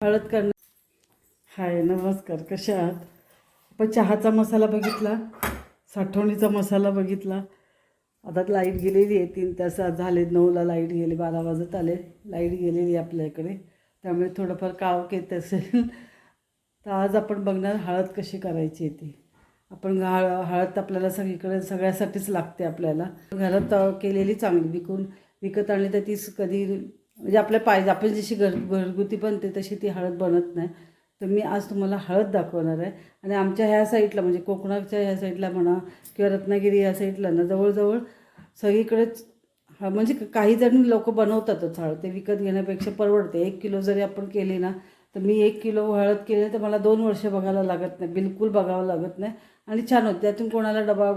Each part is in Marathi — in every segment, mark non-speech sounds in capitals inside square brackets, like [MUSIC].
हळद करणं हाय नमस्कार कशा आहात? आपण चहाचा मसाला बघितला साठवणीचा मसाला बघितला. आता लाइट गेलेली आहे तीन तास झाले नऊला लाइट गेली बारा वाजत आले लाइट गेलेली आहे आपल्या इकडे त्यामुळे थोडंफार कावक येत असेल. तर आज आपण बघणार हळद कशी करायची आहे ती. आपण हळ हळद आपल्याला सगळीकडे सगळ्यासाठीच लागते आपल्याला. घरात केलेली चांगली विकून विकत आणली तर तीच कधी म्हणजे आपल्या पाहिजे आपण जशी घर घरगुती बनते तशी ती हळद बनत नाही. तर मी आज तुम्हाला हळद दाखवणार आहे. आणि आमच्या ह्या साईडला म्हणजे कोकणाच्या ह्या साईडला म्हणा किंवा रत्नागिरी ह्या साईडला ना जवळजवळ सगळीकडेच हा म्हणजे काही जण लोक बनवतातच हळद. ते विकत घेण्यापेक्षा परवडते. एक किलो जरी आपण केली ना तर मी एक किलो हळद केली तर मला दोन वर्ष बघायला लागत नाही. बिलकुल बघावं लागत नाही. आणि छान होते. त्यातून कोणाला डबा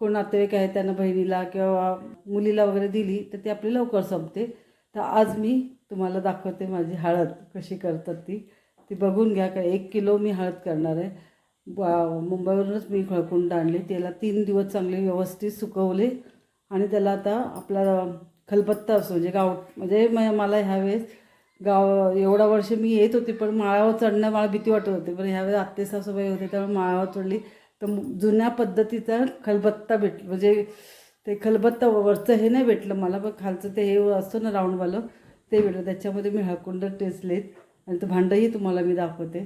कोण नातेवाईक आहे त्यांना बहिणीला किंवा मुलीला वगैरे दिली तर ती आपली लवकर संपते. तर आज मी तुम्हाला दाखवते माझी हळद कशी करतात ती. ती बघून घ्या का एक किलो मी हळद करणार आहे. मुंबईवरूनच मी खळकुंड आणली. त्याला तीन दिवस चांगले व्यवस्थित सुकवले. आणि त्याला आता आपला खलबत्ता असतो म्हणजे गाव म्हणजे म- मला ह्यावेळेस गाव एवढा वर्ष मी येत होते पण माळावर चढणं मला भीती वाटत होती. पण ह्यावेळेस आत्ते सासूबाई होते त्यामुळे माळावर चढली. तर जुन्या पद्धतीचा खलबत्ता भेट म्हणजे ते खलबत्ता वरचं हे नाही भेटलं मला पण खालचं ते हे असतं ना राऊंडवालं ते भेटलं. त्याच्यामध्ये मी हळकुंड टेचलेत आणि ते भांडंही तुम्हाला मी दाखवते.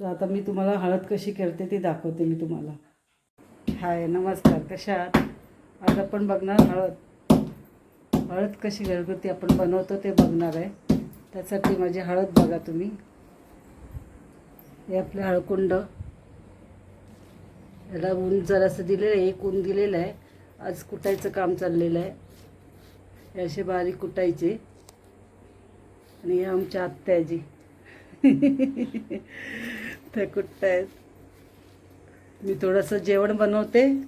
तर आता मी तुम्हाला हळद कशी करते ती दाखवते मी तुम्हाला. हाय नमस्कार. कशा आहात? आज आपण बघणार हळद. हळद कशी घरगुती आपण बनवतो ते बघणार आहे. त्यासाठी माझी हळद बघा तुम्ही. हे आपले हळकुंड. याला ऊन जरासं दिलेलं आहे एक ऊन दिलेलं आहे. आज कुटायचं काम चाललेलं आहे. हे असे बारीक कुटायचे. आणि हे आमच्या आत्याजी. [LAUGHS] त्या कुठतायत मी थोडंसं जेवण बनवते.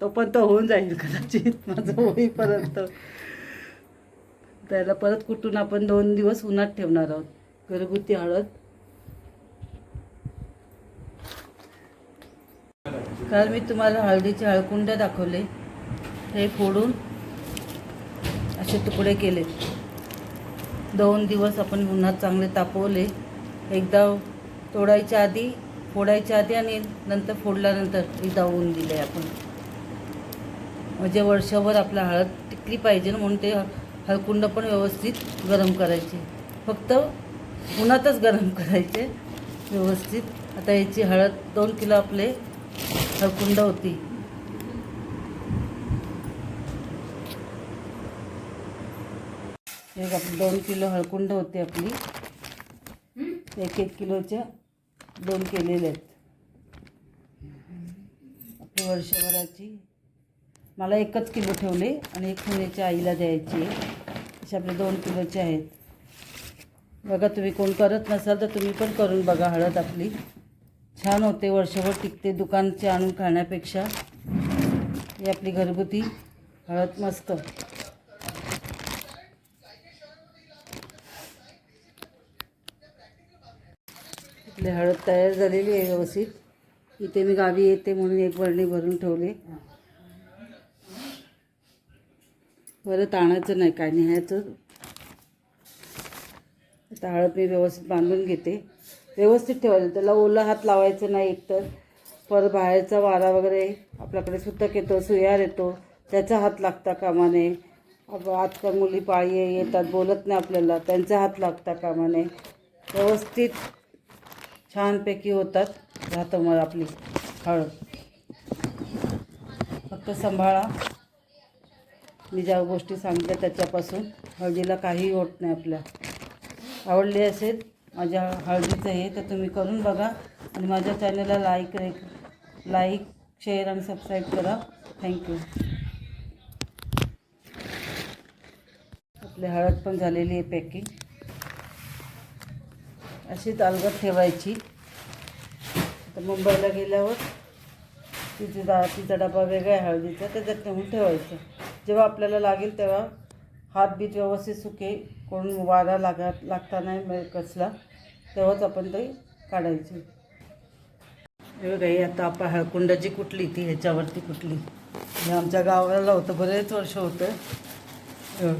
तो पण तो होऊन जाईल कदाचित. माझं होईपर्यंत त्याला परत कुठून आपण दोन दिवस उन्हात ठेवणार आहोत. घरगुती हळद. काल मी तुम्हाला हळदीचे हळकुंड दाखवले. हे फोडून असे तुकडे केले. दोन दिवस आपण उन्हात चांगले तापवले. एकदा तोडायच्या आधी फोडायच्या आधी आणि नंतर फोडल्यानंतर एकदा ऊन दिले आपण. म्हणजे वर्षभर आपला हळद टिकली पाहिजे ना म्हणून ते हळकुंड पण व्यवस्थित गरम करायचे. फक्त उन्हातच गरम करायचे. व्यवस्थित. आता याची हळद दोन किलो आपले हळकुंड होती. एक आपली दोन किलो हळकुंड होती आपली. एक एक किलोच्या दोन केलेले आहेत. आपली वर्षभराची. मला एकच किलो ठेवले आणि एक महिन्याच्या आईला द्यायची आहे. असे आपले दोन किलोचे आहेत. बघा तुम्ही कोण करत नसाल तर तुम्ही पण करून बघा हळद आपली. छान होते वर्षभर टिकते दुकानचे आणून खाण्यापेक्षा. ही आपली घरगुती हळद मस्त. आपली हळद तयार झालेली आहे व्यवस्थित. इथे मी गावी येते म्हणून एक बरणी भरून ठेवले. परत आणायचं नाही काय न्यायचं आता हळद मी व्यवस्थित बांधून घेते. व्यवस्थित ठेवायचं त्याला ओला हात लावायचं नाही एकतर. परत बाहेरचा वारा वगैरे आपल्याकडे सुतक येतो सुयार येतो त्याचा हात लागता कामा नये आजकाल मुली पाळी येतात बोलत नाही आपल्याला त्यांचा हात लागता कामा नये व्यवस्थित छानपैकी होतात. राहतं मग आपली हळद. फक्त सांभाळा. मी ज्या गोष्टी सांगितल्या त्याच्यापासून हळदीला काही होत नाही आपल्या. आवडली असेल माझ्या हळदीचं हे तर तुम्ही करून बघा. आणि माझ्या चॅनलला लाईक लाईक शेअर आणि सबस्क्राईब करा. थँक्यू आपली हळद पण झालेली आहे पॅकिंग अशीच अलगद ठेवायची. आता मुंबईला गेल्यावर तिचे दा तिचा डबा वेगळा आहे हळदीचा त्याच्यात नेऊन ठेवायचं. जेव्हा आपल्याला लागेल तेव्हा हात बीत व्यवस्थित सुके कोण वारा लागत लागता नाही कसला तेव्हाच आपण ते काढायचे. हे बघा ही आता आपण हळकुंडाची कुठली ती ह्याच्यावरती कुठली. हे आमच्या गावाला होतं बरेच वर्ष होतं.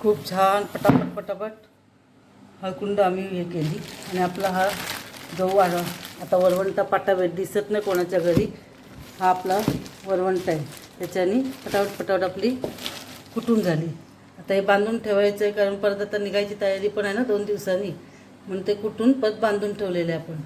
खूप छान पटापट पटापट. हळकुंड आम्ही हे केली. आणि आपला हा गहू आला आता वरवंटा पाटाभेट दिसत नाही कोणाच्या घरी. हा आपला वरवंट आहे. त्याच्याने पटावट पटावट आपली कुटून झाली. आता हे बांधून ठेवायचं आहे कारण परत आता निघायची तयारी पण आहे ना दोन दिवसांनी. म्हणून ते कुटून परत बांधून ठेवलेले आहे आपण.